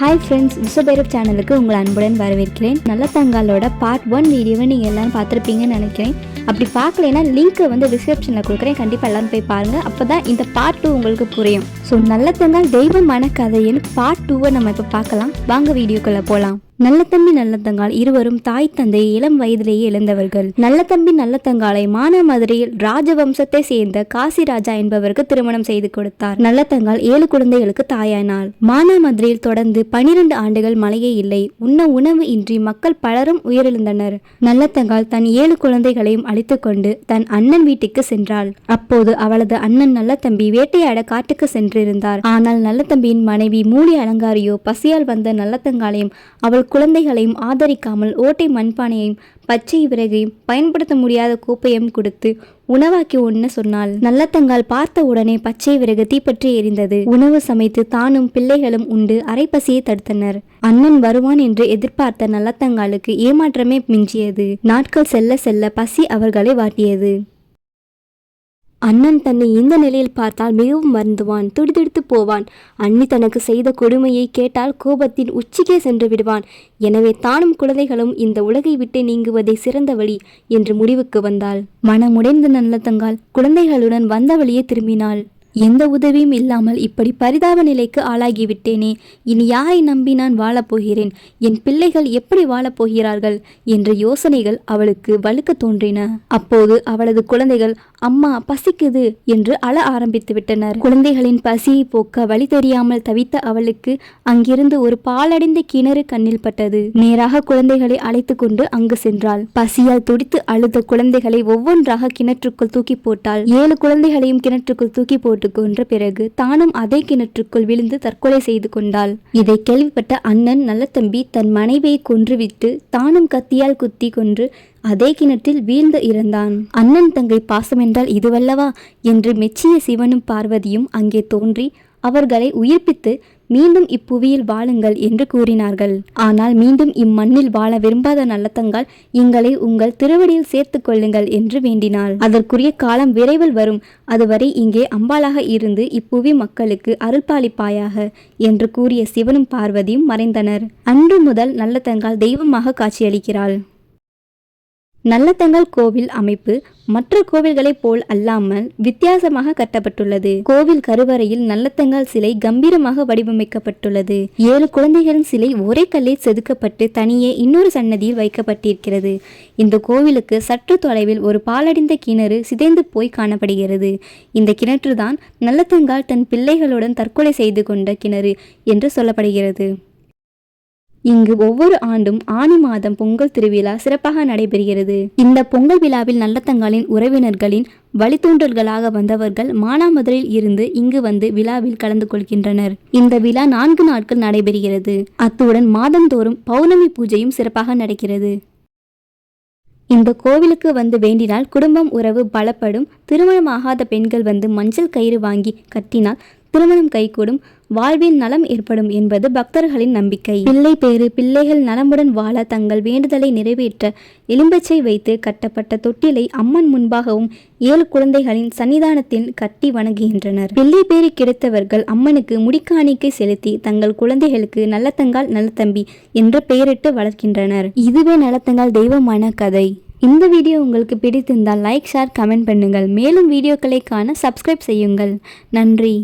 Hi friends விஸ்வபைரவ் சேனலுக்கு உங்கள் அன்புடன் வரவேற்கிறேன். நல்ல தங்காலோட பார்ட் ஒன் வீடியோவை நீங்கள் எல்லாரும் பார்த்துருப்பீங்கன்னு நினைக்கிறேன். அப்படி பார்க்கலைன்னா லிங்க்கை வந்து டிஸ்கிரிப்ஷனில் கொடுக்குறேன். கண்டிப்பாக எல்லாரும் போய் பாருங்கள் அப்போ தான் இந்த பார்ட் டூ உங்களுக்கு புரியும். ஸோ நல்ல தங்கால் தெய்வமான கதையின் பார்ட் டூவை நம்ம இப்போ பார்க்கலாம். வாங்க வீடியோக்குள்ளே போகலாம் நல்லத்தம்பி நல்லத்தங்கால் இருவரும் தாய் தந்தை இளம் வயதிலேயே இழந்தவர்கள். நல்லத்தம்பி நல்லத்தங்காலை நல்ல மதுரையில் மானாமதுரையில் ராஜவம்சத்தை சேர்ந்த காசிராஜா என்பவருக்கு திருமணம் செய்து கொடுத்தார். நல்லத்தங்கால் ஏழு குழந்தைகளுக்கு தாயானாள். மானாமதுரையில் தொடர்ந்து பனிரெண்டு ஆண்டுகள் மழையே இல்லை. உண்ண உணவு இன்றி மக்கள் பலரும் உயிரிழந்தனர். நல்லத்தங்கால் தன் ஏழு குழந்தைகளையும் அழித்துக்கொண்டு தன் அண்ணன் வீட்டுக்கு சென்றாள். அப்போது அவளது அண்ணன் நல்ல தம்பி வேட்டையாட காட்டுக்கு சென்றிருந்தார். ஆனால் நல்லத்தம்பியின் மனைவி மூலி அலங்காரியோ பசியால் வந்த நல்லத்தங்காலையும் அவள் குழந்தைகளையும் ஆதரிக்காமல் ஓட்டை மண்பானையையும் பச்சை விறகையும் பயன்படுத்த முடியாத கோப்பையும் கொடுத்து உணவாக்கி உண்ண சொன்னாள். நல்லத்தங்கால் பார்த்த உடனே பச்சை விறகு தீப்பற்றி எரிந்தது. உணவு சமைத்து தானும் பிள்ளைகளும் உண்டு அரைப்பசியை தடுத்தனர். அண்ணன் வருவான் என்று எதிர்பார்த்த நல்லத்தங்காலுக்கு ஏமாற்றமே மிஞ்சியது. நாட்கள் செல்ல செல்ல பசி அவர்களை வாட்டியது. அண்ணன் தன்னை இந்த நிலையில் பார்த்தால் மிகவும் வருந்துவான் துடிதுடித்து போவான். அண்ணி தனக்கு செய்த கொடுமையை கேட்டால் கோபத்தின் உச்சிக்கே சென்று விடுவான். எனவே தானும் குழந்தைகளும் இந்த உலகை விட்டு நீங்குவதை சிறந்த வழி என்று முடிவுக்கு வந்தாள். மனமுடைந்த நல்ல தங்கால் குழந்தைகளுடன் வந்த வழியே திரும்பினாள். எந்த உதவியும் இல்லாமல் இப்படி பரிதாப நிலைக்கு ஆளாகிவிட்டேனே. இனி யாரை நம்பி நான் வாழப்போகிறேன்? என் பிள்ளைகள் எப்படி வாழப்போகிறார்கள்? என்ற யோசனைகள் அவளுக்கு வலுக்க தோன்றின. அப்போது அவளது குழந்தைகள் அம்மா பசிக்குது என்று அழ ஆரம்பித்து விட்டனர். குழந்தைகளின் பசியை போக்க வழி தெரியாமல் தவித்த அவளுக்கு அங்கிருந்து ஒரு பாலடைந்த கிணறு கண்ணில் பட்டது. நேராக குழந்தைகளை அழைத்து கொண்டு அங்கு சென்றாள். பசியால் துடித்து அழுத குழந்தைகளை ஒவ்வொன்றாக கிணற்றுக்குள் தூக்கி போட்டாள். ஏழு குழந்தைகளையும் கிணற்றுக்குள் தூக்கி போட்டு கொன்ற பிறகு தானும் அதே கிணற்றுக்குள் விழுந்து தற்கொலை செய்து கொண்டாள். இதை கேள்விப்பட்ட அண்ணன் நல்ல தம்பி தன் மனைவியை கொன்றுவிட்டு தானும் கத்தியால் குத்தி கொன்று அதே கிணற்றில் வீழ்ந்து இறந்தான். அண்ணன் தங்கை பாசம் என்றால் இதுவல்லவா? என்று மெச்சிய சிவனும் பார்வதியும் அங்கே தோன்றி அவர்களை உயிர்ப்பித்து மீண்டும் இப்புவியில் வாழுங்கள் என்று கூறினார்கள். ஆனால் மீண்டும் இம்மண்ணில் வாழ விரும்பாத நல்லத்தங்கால் எங்களை உங்கள் திருவடியில் சேர்த்து கொள்ளுங்கள் என்று வேண்டினாள். அதற்குரிய காலம் விரைவில் வரும். அதுவரை இங்கே அம்பாளாக இருந்து இப்புவி மக்களுக்கு அருள்பாலிப்பாயாக என்று கூறிய சிவனும் பார்வதியும் மறைந்தனர். அன்று முதல் நல்லத்தங்கால் தெய்வமாக காட்சியளிக்கிறாள். நல்லத்தங்கால் கோவில் அமைப்பு மற்ற கோவில்களைப் போல் அல்லாமல் வித்தியாசமாக கட்டப்பட்டுள்ளது. கோவில் கருவறையில் நல்லத்தங்கால் சிலை கம்பீரமாக வடிவமைக்கப்பட்டுள்ளது. ஏழு குழந்தைகளின் சிலை ஒரே கல்லில் செதுக்கப்பட்டு தனியே இன்னொரு சன்னதியில் வைக்கப்பட்டிருக்கிறது. இந்த கோவிலுக்கு சற்று தொலைவில் ஒரு பாலடைந்த கிணறு சிதைந்து போய் காணப்படுகிறது. இந்த கிணற்றுதான் நல்லத்தங்கால் தன் பிள்ளைகளுடன் தற்கொலை செய்து கொண்ட கிணறு என்று சொல்லப்படுகிறது. இங்கு ஒவ்வொரு ஆண்டும் ஆணி மாதம் பொங்கல் திருவிழா சிறப்பாக நடைபெறுகிறது. இந்த பொங்கல் விழாவில் நல்லத்தங்காலின் உறவினர்களின் வழித்தூண்டல்களாக வந்தவர்கள் மானாமதுரையில் இருந்து இங்கு வந்து விழாவில் கலந்து கொள்கின்றனர். இந்த விழா நான்கு நாட்கள் நடைபெறுகிறது. அத்துடன் மாதந்தோறும் பௌர்ணமி பூஜையும் சிறப்பாக நடக்கிறது. இந்த கோவிலுக்கு வந்து வேண்டினால் குடும்பம் உறவு பலப்படும். திருமணமாகாத பெண்கள் வந்து மஞ்சள் கயிறு வாங்கி கட்டினால் திருமணம் கைகூடும். வாழ்வில் நலம் ஏற்படும் என்பது பக்தர்களின் நம்பிக்கை. பிள்ளை பேறு பிள்ளைகள் நலமுடன் வாழ தங்கள் வேண்டுதலை நிறைவேற்ற எலும்பச்சை வைத்து கட்டப்பட்ட தொட்டிலை அம்மன் முன்பாகவும் ஏழு குழந்தைகளின் சன்னிதானத்தில் கட்டி வணங்குகின்றனர். பிள்ளை பேறு கிடைத்தவர்கள் அம்மனுக்கு முடிக்காணிக்கை செலுத்தி தங்கள் குழந்தைகளுக்கு நல்லத்தங்கால் நல்லத்தம்பி என்று பெயரிட்டு வளர்க்கின்றனர். இதுவே நல்லத்தங்கால் தெய்வமான கதை. இந்த வீடியோ உங்களுக்கு பிடித்திருந்தால் லைக் ஷேர் கமெண்ட் பண்ணுங்கள். மேலும் வீடியோக்களை காண சப்ஸ்கிரைப் செய்யுங்கள். நன்றி.